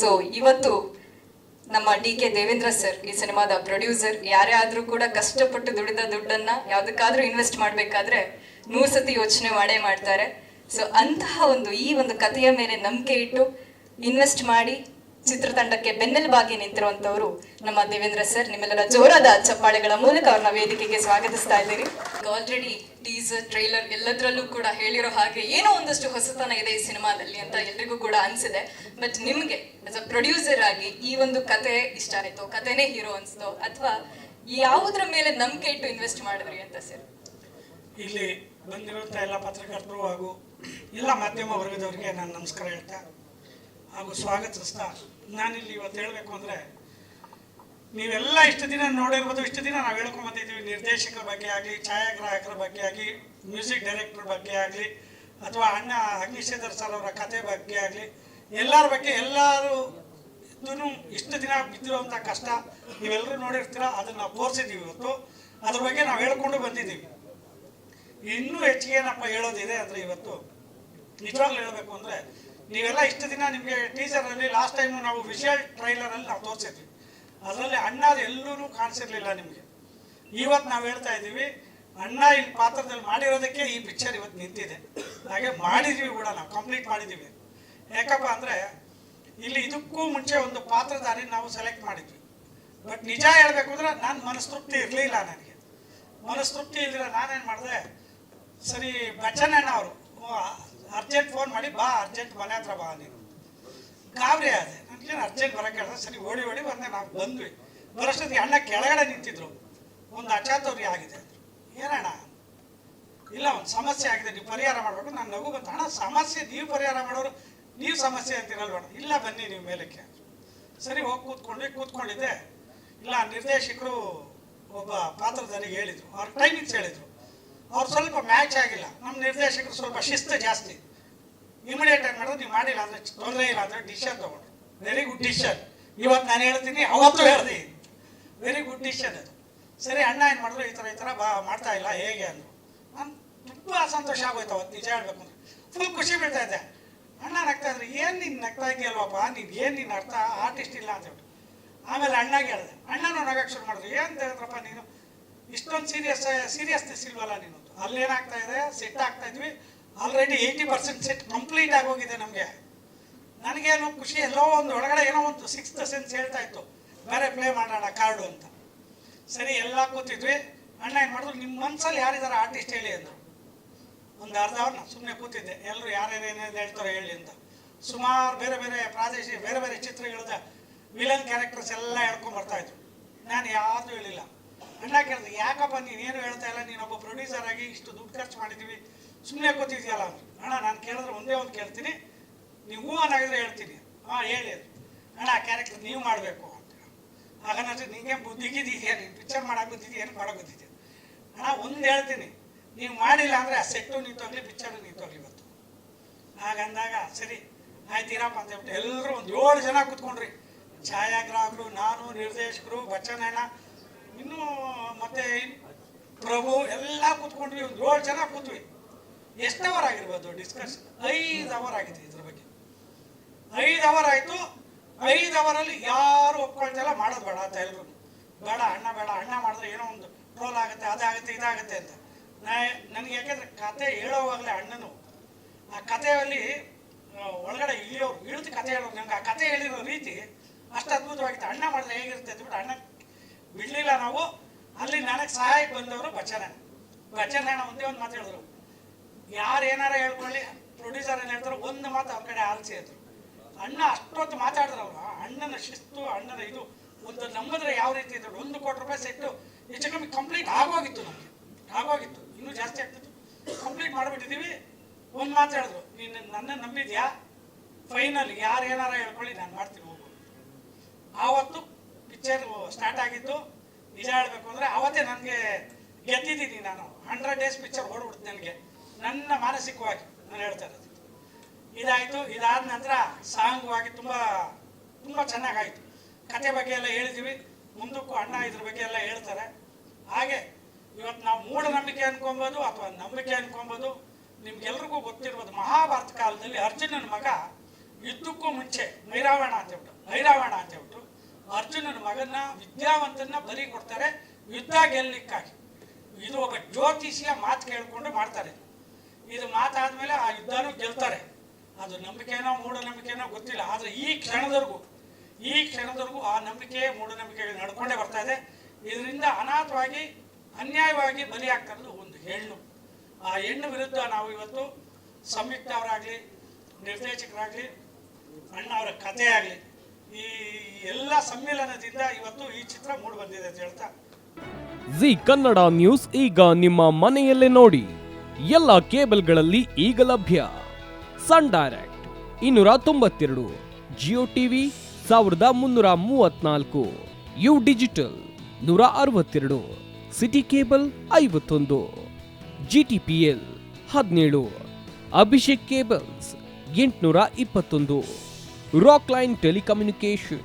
So ಇವತ್ತು ನಮ್ಮ D K Devendra sir ಈ ಸಿನಿಮಾದ ಪ್ರೊಡ್ಯೂಸರ್ ಯಾರೇ ಆದ್ರೂ ಕೂಡ ಕಷ್ಟಪಟ್ಟು ದುಡಿದ ದುಡ್ಡನ್ನ ಯಾವ್ದಕ್ಕಾದ್ರೂ ಇನ್ವೆಸ್ಟ್ ಮಾಡ್ಬೇಕಾದ್ರೆ ನೂರ್ ಸತಿ ಯೋಚನೆ ಮಾಡೇ ಮಾಡ್ತಾರೆ. ಸೊ ಅಂತಹ ಒಂದು ಈ ಒಂದು ಕಥೆಯ ಮೇಲೆ ನಂಬಿಕೆ ಇಟ್ಟು ಇನ್ವೆಸ್ಟ್ ಮಾಡಿ ಚಿತ್ರತಂಡಕ್ಕೆ ಬೆನ್ನೆಲುಬಾಗಿ ನಿಂತಿರುವಂತವರು ನಮ್ಮ ದೇವೇಂದ್ರ ಸರ್ ನಿಮ್ಮೆಲ್ಲರ ಜೋರಾದ ಚಪ್ಪಾಳೆಗಳ ಮೂಲಕ ಅವ್ರನ್ನ ವೇದಿಕೆಗೆ ಸ್ವಾಗತಿಸ್ತಾ ಇದ್ದೀರಿ. ಆಲ್ರೆಡಿ ಟೀಸರ್ ಟ್ರೈಲರ್ ಎಲ್ಲದರಲ್ಲೂ ಕೂಡ ಹೇಳಿರೋ ಹಾಗೆ ಏನೋ ಒಂದಷ್ಟು ಹೊಸತನ ಇದೆ ಈ ಸಿನಿಮಾದಲ್ಲಿ ಅಂತ ಎಲ್ರಿಗೂ ಕೂಡ ಅನ್ಸಿದೆ. ಬಟ್ ನಿಮ್ಗೆ ಆಸ್ ಅ ಪ್ರೊಡ್ಯೂಸರ್ ಆಗಿ ಈ ಒಂದು ಕತೆ ಇಷ್ಟ ಆಯ್ತು ಕತೆನೇ ಹೀರೋ ಅನ್ಸ್ತೋ ಅಥವಾ ಯಾವುದ್ರ ಮೇಲೆ ನಂಬಿಕೆ ಇಟ್ಟು ಇನ್ವೆಸ್ಟ್ ಮಾಡಿದ್ರಿ ಅಂತ ಸರ್? ಇಲ್ಲಿ ಬಂದಿರುವಂಥ ಎಲ್ಲ ಪತ್ರಕರ್ತರು ಹಾಗೂ ಎಲ್ಲ ಮಾಧ್ಯಮ ವರ್ಗದವರಿಗೆ ನಾನು ನಮಸ್ಕಾರ ಹೇಳ್ತಾ ಹಾಗೂ ಸ್ವಾಗತಿಸ್ತಾ ನಾನಿಲ್ಲಿ ಇವತ್ತು ಹೇಳಬೇಕು ಅಂದರೆ, ನೀವೆಲ್ಲ ಇಷ್ಟು ದಿನ ನೋಡಿರ್ಬೋದು, ಇಷ್ಟು ದಿನ ನಾವು ಹೇಳ್ಕೊಂಬಂದಿದ್ದೀವಿ ನಿರ್ದೇಶಕರ ಬಗ್ಗೆ ಆಗಲಿ, ಛಾಯಾಗ್ರಾಹಕರ ಬಗ್ಗೆ ಆಗಲಿ, ಮ್ಯೂಸಿಕ್ ಡೈರೆಕ್ಟರ್ ಬಗ್ಗೆ ಆಗಲಿ, ಅಥವಾ ಅಣ್ಣ ಅಗ್ನಿಶೇಖರ್ ಸರ್ ಅವರ ಕತೆ ಬಗ್ಗೆ ಆಗಲಿ, ಎಲ್ಲರ ಬಗ್ಗೆ ಎಲ್ಲರೂ ಇದನ್ನು ಇಷ್ಟು ದಿನ ಬಿದ್ದಿರುವಂಥ ಕಷ್ಟ ನೀವೆಲ್ಲರೂ ನೋಡಿರ್ತೀರ, ಅದನ್ನು ನಾವು ತೋರಿಸಿದ್ದೀವಿ ಇವತ್ತು. ಅದ್ರ ಬಗ್ಗೆ ನಾವು ಹೇಳ್ಕೊಂಡು ಬಂದಿದ್ದೀವಿ. ಇನ್ನೂ ಹೆಚ್ಚಿಗೆ ಏನಪ್ಪ ಹೇಳೋದಿದೆ ಅಂದರೆ ಇವತ್ತು ನಿಜವಾಗ್ಲೂ ಹೇಳಬೇಕು ಅಂದರೆ, ನೀವೆಲ್ಲ ಇಷ್ಟು ದಿನ ನಿಮಗೆ ಟೀಸರಲ್ಲಿ ಲಾಸ್ಟ್ ಟೈಮು ನಾವು ವಿಷುವಲ್ ಟ್ರೈಲರಲ್ಲಿ ನಾವು ತೋರಿಸಿದ್ವಿ. ಅದರಲ್ಲಿ ಅಣ್ಣ ಎಲ್ಲೂ ಕಾಣಿಸಿರ್ಲಿಲ್ಲ ನಿಮಗೆ. ಇವತ್ತು ನಾವು ಹೇಳ್ತಾ ಇದ್ದೀವಿ, ಅಣ್ಣ ಇಲ್ಲಿ ಪಾತ್ರದಲ್ಲಿ ಮಾಡಿರೋದಕ್ಕೆ ಈ ಪಿಕ್ಚರ್ ಇವತ್ತು ನಿಂತಿದೆ. ಹಾಗೆ ಮಾಡಿದ್ದೀವಿ ಕೂಡ ನಾವು ಕಂಪ್ಲೀಟ್ ಮಾಡಿದ್ದೀವಿ ಯಾಕಪ್ಪ ಅಂದರೆ, ಇಲ್ಲಿ ಇದಕ್ಕೂ ಮುಂಚೆ ಒಂದು ಪಾತ್ರಧಾರಿ ನಾವು ಸೆಲೆಕ್ಟ್ ಮಾಡಿದ್ವಿ. ಬಟ್ ನಿಜ ಹೇಳಬೇಕು ಅಂದರೆ ನಾನು ಮನಸ್ತೃಪ್ತಿ ಇರಲಿಲ್ಲ ನನಗೆ. ಮನಸ್ತೃಪ್ತಿ ಇಲ್ದಿರ ನಾನೇನು ಮಾಡಿದೆ, ಸರಿ ಬಚ್ಚನಣ್ಣ ಅವರು ಅರ್ಜೆಂಟ್ ಫೋನ್ ಮಾಡಿ ಬಾ, ಅರ್ಜೆಂಟ್ ಮನೆ ಹತ್ರ ಬಾ ನೀನು. ಗಾಬರಿ ಆದೆ. ನನಗೇನು ಅರ್ಜೆಂಟ್ ಬರೋಕೆ ಹೇಳ್ದೆ ಸರಿ, ಓಡಿ ಓಡಿ ಬಂದೆ ನಾವು ಬಂದ್ವಿ. ಬರೋಷ್ಟೊತ್ತಿಗೆ ಅಣ್ಣ ಕೆಳಗಡೆ ನಿಂತಿದ್ರು. ಒಂದು ಅಚಾತುರ್ಯ ಆಗಿದೆ ಏನಣ್ಣ? ಇಲ್ಲ, ಒಂದು ಸಮಸ್ಯೆ ಆಗಿದೆ, ನೀವು ಪರಿಹಾರ ಮಾಡಬೇಕು, ನಾನು ನಗು ಬಂತು. ಅಣ್ಣ, ಸಮಸ್ಯೆ, ನೀವು ಪರಿಹಾರ ಮಾಡೋರು, ನೀವು ಸಮಸ್ಯೆ ಅಂತೀರಲ್ವಣ ಇಲ್ಲ, ಬನ್ನಿ ನೀವು ಮೇಲಕ್ಕೆ. ಸರಿ, ಹೋಗಿ ಕೂತ್ಕೊಂಡ್ವಿ, ಕೂತ್ಕೊಂಡಿದ್ದೆ. ಇಲ್ಲ, ನಿರ್ದೇಶಕರು ಒಬ್ಬ ಪಾತ್ರಧಾರಿಗೆ ಹೇಳಿದರು. ಅವ್ರ ಟೈಮಿಂಗ್ಸ್ ಹೇಳಿದರು. ಅವ್ರು ಸ್ವಲ್ಪ ಮ್ಯಾಚ್ ಆಗಿಲ್ಲ. ನಮ್ಮ ನಿರ್ದೇಶಕರು ಸ್ವಲ್ಪ ಶಿಸ್ತು ಜಾಸ್ತಿ. ಇಮಿಡಿಯೇಟ್ ಆಗಿ ಮಾಡೋದು ನೀವು ಮಾಡಿಲ್ಲ, ಅಂದರೆ ತೊಂದರೆ ಇಲ್ಲ ಅಂದರೆ ಡಿಸಿಷನ್ ತೊಗೊಂಡ್ರು ವೆರಿ ಗುಡ್ ಡಿಸಿಷನ್ ಇವತ್ತು ನಾನು ಹೇಳ್ತೀನಿ, ಅವತ್ತು ಹೇಳ್ದೆ ವೆರಿ ಗುಡ್ ಡಿಸಿಷನ್ ಅದು. ಸರಿ, ಅಣ್ಣ ಏನು ಮಾಡಿದ್ರು? ಈ ಥರ ಈ ಥರ ಬಾ, ಮಾಡ್ತಾ ಇಲ್ಲ, ಹೇಗೆ ಅಂದರು. ನಾನು ತುಂಬ ಸಂತೋಷ ಆಗೋಯ್ತು ಅವತ್ತು, ನಿಜ ಹೇಳ್ಬೇಕು ಅಂದರೆ. ಫುಲ್ ಖುಷಿ ಬೀಳ್ತಾ ಇದ್ದೆ. ಅಣ್ಣ ನಗ್ತಾ ಇದ್ರು, ಏನು ನೀನು ನಗ್ತಾ ಇದೆಯಲ್ವಪ್ಪ ನೀನು ಏನು ನೀನು ಅರ್ಥ? ಆರ್ಟಿಸ್ಟ್ ಇಲ್ಲ ಅಂತ ಹೇಳ್ಬಿಟ್ಟು. ಆಮೇಲೆ ಅಣ್ಣಗೆ ಹೇಳಿದೆ. ಅಣ್ಣನೂ ನಗಕ್ಕೆ ಶುರು ಮಾಡಿದ್ರು. ಏನು ದೇವ್ರಪ್ಪ ನೀನು? ಇಷ್ಟೊಂದು ಸೀರಿಯಸ್ ಸೀರಿಯಸ್ನೆಸ್ ಇಲ್ವಲ್ಲ ನೀನು? ಅಲ್ಲೇನಾಗ್ತಾ ಇದೆ? ಸೆಟ್ ಆಗ್ತಾ ಇದ್ವಿ. Already eighty percent set complete ಆಗೋಗಿದೆ ನಮಗೆ. ನನಗೇನು ಖುಷಿ, ಎಲ್ಲೋ ಒಂದು ಒಳಗಡೆ ಏನೋ ಒಂದು ಸಿಕ್ಸ್ತ್ ಸೆನ್ಸ್ ಹೇಳ್ತಾ ಇತ್ತು. ಬೇರೆ ಪ್ಲೇ ಮಾಡೋಣ ಕಾರ್ಡು ಅಂತ. ಸರಿ, ಎಲ್ಲ ಕೂತಿದ್ವಿ. ಅಣ್ಣ ಏನು ಮಾಡಿದ್ರು ನಿಮ್ಮ ಮನಸ್ಸಲ್ಲಿ ಯಾರಿದ್ದಾರೆ ಆರ್ಟಿಸ್ಟ್ ಹೇಳಿ ಅಂದರು ಒಂದು ಅರ್ಧ ಅವ್ರನ್ನ ಸುಮ್ಮನೆ ಕೂತಿದ್ದೆ. ಎಲ್ಲರೂ ಯಾರ್ಯಾರು ಏನೇನು ಹೇಳ್ತಾರೋ ಹೇಳಿ ಅಂತ. ಸುಮಾರು ಬೇರೆ ಬೇರೆ ಪ್ರಾದೇಶಿಕ ಬೇರೆ ಬೇರೆ ಚಿತ್ರಗಳದ ವಿಲನ್ ಕ್ಯಾರೆಕ್ಟರ್ಸ್ ಎಲ್ಲ ಹೇಳ್ಕೊಂಡು ಬರ್ತಾ ಇದ್ರು. ನಾನು ಯಾವುದು ಹೇಳಿಲ್ಲ. ಕೇಳಿದೆ, ಯಾಕಪ್ಪ ನೀನೇನು ಹೇಳ್ತಾ ಇಲ್ಲ? ನೀನೊಬ್ಬ ಪ್ರೊಡ್ಯೂಸರ್ ಆಗಿ ಇಷ್ಟು ದುಡ್ಡು ಖರ್ಚು ಮಾಡಿದ್ದೀವಿ ಸುಮ್ಮನೆ ಕೂತಿದ್ಯಲ್ಲ ಅಣ್ಣ, ನಾನು ಕೇಳಿದ್ರೆ ಒಂದೇ ಒಂದು ಕೇಳ್ತೀನಿ. ನೀವು ಹೂ ಹೇಳ್ತೀನಿ. ಹಾಂ, ಹೇಳಿ. ಅಣ್ಣ, ಆ ಕ್ಯಾರೆಕ್ಟರ್ ನೀವು ಮಾಡಬೇಕು ಅಂತ ಆಗ ನಾನು ನಿಂಗೆ ಬುದ್ಧಿಗಿದೆಯಾ? ನೀನು ಪಿಕ್ಚರ್ ಗೊತ್ತಿದ್ಯಾ ಏನು ಮಾಡೋಕೆ ಗೊತ್ತಿದ್ಯಾ ಅಣ್ಣ, ಒಂದು ಹೇಳ್ತೀನಿ. ನೀವು ಮಾಡಿಲ್ಲ ಅಂದರೆ ಆ ಸೆಟ್ಟು ನಿಂತೋಗ್ಲಿ ಪಿಕ್ಚರು ನಿಂತೋಗ್ಲಿ ಇವತ್ತು. ಹಾಗಂದಾಗ ಸರಿ ಆಯ್ತೀರಪ್ಪ ಅಂತ ಹೇಳ್ಬಿಟ್ಟು ಎಲ್ಲರೂ ಒಂದು ಏಳು ಜನ ಕೂತ್ಕೊಂಡ್ರಿ. ಛಾಯಾಗ್ರಾಹಕರು, ನಾನು, ನಿರ್ದೇಶಕರು ಬಚ್ಚನಣ್ಣ ಇನ್ನೂ, ಮತ್ತೆ ಪ್ರಭು ಎಲ್ಲ ಕೂತ್ಕೊಂಡ್ವಿ, ಒಂದು ಏಳು ಜನ ಕೂತ್ವಿ. ಎಷ್ಟು ಅವರ್ ಆಗಿರ್ಬೋದು ಡಿಸ್ಕಷನ್ ಐದು ಅವರ್ ಆಗಿದೆ ಇದ್ರ ಬಗ್ಗೆ. ಐದು ಅವರ್ ಆಯಿತು. ಐದು ಅವರಲ್ಲಿ ಯಾರು ಒಪ್ಕೊಳ್ತಿಲ್ಲ ಮಾಡೋದು ಬೇಡ ಅಂತ ಎಲ್ರು ಬೇಡ, ಅಣ್ಣ ಬೇಡ, ಅಣ್ಣ ಮಾಡಿದ್ರೆ ಏನೋ ಒಂದು ಟ್ರೋಲ್ ಆಗುತ್ತೆ ಅದಾಗುತ್ತೆ ಇದಾಗುತ್ತೆ ಅಂತ. ನಾ, ನನಗೆ ಯಾಕೆಂದ್ರೆ ಕತೆ ಹೇಳೋವಾಗಲೇ ಅಣ್ಣನು, ಆ ಕಥೆಯಲ್ಲಿ ಒಳಗಡೆ ಇಳಿಯೋರು, ಇಳಿದು ಕತೆ ಹೇಳೋರು ನಂಗೆ ಆ ಕತೆ ಹೇಳಿರೋ ರೀತಿ ಅಷ್ಟು ಅದ್ಭುತವಾಗಿತ್ತು. ಅಣ್ಣ ಮಾಡಿದ್ರೆ ಹೇಗಿರುತ್ತೆ ಅಂದ್ಬಿಟ್ಟು ಅಣ್ಣ ಬಿಡಲಿಲ್ಲ ನಾವು, ಅಲ್ಲಿ ನನಗೆ ಸಹಾಯಕ್ಕೆ ಬಂದವರು ಬಚ್ಚನ ಬಚ್ಚನ ಒಂದೇ ಒಂದು ಮಾತು ಹೇಳಿದ್ರು. ಯಾರು ಏನಾರ ಹೇಳ್ಕೊಳ್ಳಿ ಪ್ರೊಡ್ಯೂಸರ್ ಏನು ಹೇಳ್ತಾರೆ ಒಂದು ಮಾತು ಅವ್ರ ಕಡೆ ಆಲಿಸಿ ಇದ್ರು ಅಣ್ಣ ಅಷ್ಟೊತ್ತು ಮಾತಾಡಿದ್ರು ಅವರು. ಅಣ್ಣನ ಶಿಸ್ತು, ಅಣ್ಣನ ಇದು, ಒಂದು ನಂಬಿದ್ರೆ ಯಾವ ರೀತಿ ಇದ್ರು ಒಂದು ಕೋಟಿ ರೂಪಾಯಿ ಸೆಟ್ಟು ಹೆಚ್ಚು ಕಮ್ಮಿ ಕಂಪ್ಲೀಟ್ ಆಗೋಗಿತ್ತು ನಮಗೆ. ಆಗೋಗಿತ್ತು. ಇನ್ನೂ ಜಾಸ್ತಿ ಆಗ್ತಿತ್ತು. ಕಂಪ್ಲೀಟ್ ಮಾಡಿಬಿಟ್ಟಿದ್ದೀವಿ ಒಂದು ಮಾತು ಹೇಳಿದ್ರು. ನೀನು ನನ್ನ ನಂಬಿದ್ಯಾ? ಫೈನಲ್ ಯಾರು ಏನಾರ ಹೇಳ್ಕೊಳ್ಳಿ, ನಾನು ಮಾಡ್ತೀನಿ ಹೋಗು. ಆವತ್ತು ಪಿಕ್ಚರ್ ಸ್ಟಾರ್ಟ್ ಆಗಿತ್ತು ನಿಜ ಹೇಳಬೇಕು ಅಂದರೆ ಅವತ್ತೇ ನನಗೆ ಗೆದ್ದಿದ್ದೀನಿ ನಾನು. ಹಂಡ್ರೆಡ್ ಡೇಸ್ ಪಿಕ್ಚರ್ ಓಡ್ಬಿಡ್ತು ನನಗೆ. ನನ್ನ ಮಾನಸಿಕವಾಗಿ ನಾನು ಹೇಳ್ತಾ ಇರೋದು. ಇದಾಯಿತು. ಇದಾದ ನಂತರ ಸಾಂಗವಾಗಿ ತುಂಬ ತುಂಬ ಚೆನ್ನಾಗಾಯಿತು. ಕತೆ ಬಗ್ಗೆ ಎಲ್ಲ ಹೇಳಿದ್ದೀವಿ ಮುಂದಕ್ಕೂ ಅಣ್ಣ ಇದ್ರ ಬಗ್ಗೆ ಎಲ್ಲ ಹೇಳ್ತಾರೆ. ಹಾಗೆ ಇವತ್ತು ನಾವು ಮೂಢನಂಬಿಕೆ ಅನ್ಕೊಬೋದು ಅಥವಾ ನಂಬಿಕೆ ಅನ್ಕೊಬೋದು. ನಿಮ್ಗೆಲ್ರಿಗೂ ಗೊತ್ತಿರ್ಬೋದು ಮಹಾಭಾರತ ಕಾಲದಲ್ಲಿ ಅರ್ಜುನನ ಮಗ ಯುದ್ಧಕ್ಕೂ ಮುಂಚೆ ಐರಾವಣ ಅಂತ ಹೇಳ್ಬಿಟ್ಟು ಐರಾವಣ ಅಂತ ಹೇಳ್ಬಿಟ್ಟು ಅರ್ಜುನನ ಮಗನ ವಿದ್ಯಾವಂತನ ಬಲಿ ಕೊಡ್ತಾರೆ ಯುದ್ಧ ಗೆಲ್ಲಲಿಕ್ಕಾಗಿ. ಇದು ಒಬ್ಬ ಜ್ಯೋತಿಷಿಯ ಮಾತು ಕೇಳಿಕೊಂಡು ಮಾಡ್ತಾರೆ. ಇದು ಮಾತಾದ್ಮೇಲೆ ಆ ಯುದ್ಧನೂ ಗೆಲ್ತಾರೆ. ಅದು ನಂಬಿಕೆನೋ ಮೂಢನಂಬಿಕೆನೋ ಗೊತ್ತಿಲ್ಲ. ಆದರೆ ಈ ಕ್ಷಣದವರೆಗೂ ಈ ಕ್ಷಣದವರೆಗೂ ಆ ನಂಬಿಕೆ ಮೂಢನಂಬಿಕೆ ನಡ್ಕೊಂಡೇ ಬರ್ತಾ ಇದೆ. ಇದರಿಂದ ಅನಾಥವಾಗಿ, ಅನ್ಯಾಯವಾಗಿ ಬಲಿಯಾಗ್ತಾ ಇರೋದು ಒಂದು ಹೆಣ್ಣು. ಆ ಹೆಣ್ಣು ವಿರುದ್ಧ ನಾವು ಇವತ್ತು ಸಂಯುಕ್ತ ಅವರಾಗಲಿ, ನಿರ್ದೇಶಕರಾಗಲಿ, ಅಣ್ಣ ಅವರ ಕಥೆ ಆಗಲಿ ಈ ಎಲ್ಲ ಸಮ್ಮಿಲನದಿಂದ ಇವತ್ತು ಈ ಚಿತ್ರ ಮೂಡಿ ಬಂದಿದೆ ಅಂತ ಹೇಳ್ತಾ. ಜಿ ಕನ್ನಡ ನ್ಯೂಸ್ ಈಗ ನಿಮ್ಮ ಮನೆಯಲ್ಲೇ ನೋಡಿ. ಎಲ್ಲ ಕೇಬಲ್ಗಳಲ್ಲಿ ಈಗ ಲಭ್ಯ. ಸನ್ ಡೈರೆಕ್ಟ್ ಇನ್ನೂರ ತೊಂಬತ್ತೆರಡು, ಜಿಯೋ ಟಿವಿ ಸಾವಿರದ ಮುನ್ನೂರ ಮೂವತ್ನಾಲ್ಕು, ಯು ಡಿಜಿಟಲ್ ನೂರ ಅರವತ್ತೆರಡು, ಸಿಟಿ ಕೇಬಲ್ ಐವತ್ತೊಂದು ಜಿ ಟಿ ಪಿ ಎಲ್ ಹದಿನೇಳು, ಅಭಿಷೇಕ್ ಕೇಬಲ್ಸ್ ಎಂಟುನೂರ ಇಪ್ಪತ್ತೊಂದು, ರಾಕ್ ಲೈನ್ ಟೆಲಿಕಮ್ಯುನಿಕೇಶನ್